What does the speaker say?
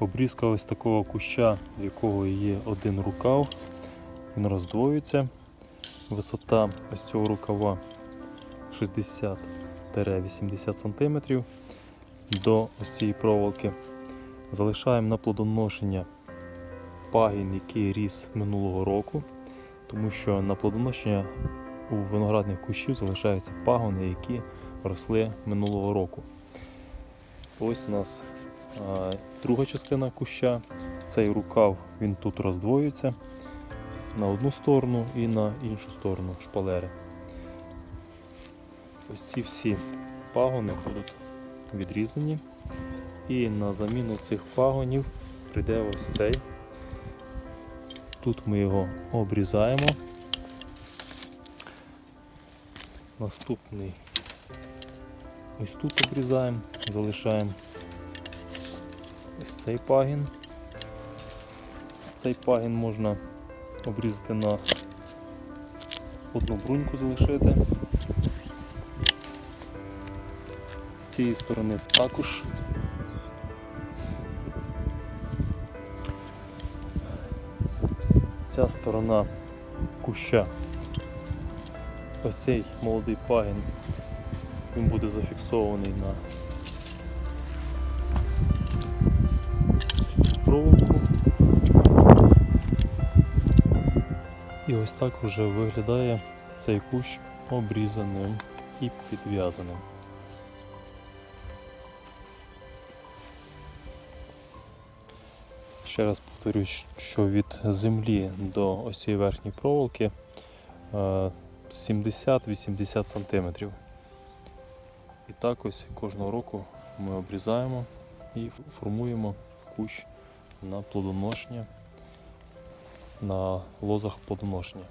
Обрізка ось такого куща, в якого є один рукав. Він роздвоюється. Висота ось цього рукава 60-80 см до ось цієї проволоки. Залишаємо на плодоношення пагін, який ріс минулого року, тому що на плодоношення у виноградних кущів залишаються пагони, які росли минулого року. Ось у нас друга частина куща. Цей рукав він тут роздвоюється на одну сторону і на іншу сторону шпалери. Ось ці всі пагони будуть відрізані. І на заміну цих пагонів прийде ось цей. Тут ми його обрізаємо. Наступний ось тут обрізаємо, залишаємо цей пагін. Цей пагін можна обрізати на одну бруньку залишити. З цієї сторони також. Ця сторона куща. Ось цей молодий пагін, він буде зафіксований на І ось так вже виглядає цей кущ обрізаним і підв'язаним. Ще раз повторюсь, що від землі до цієї верхньої проволоки е, 70-80 см. І так ось кожного року ми обрізаємо і формуємо кущ на плодоношення, на лозах плодоношення.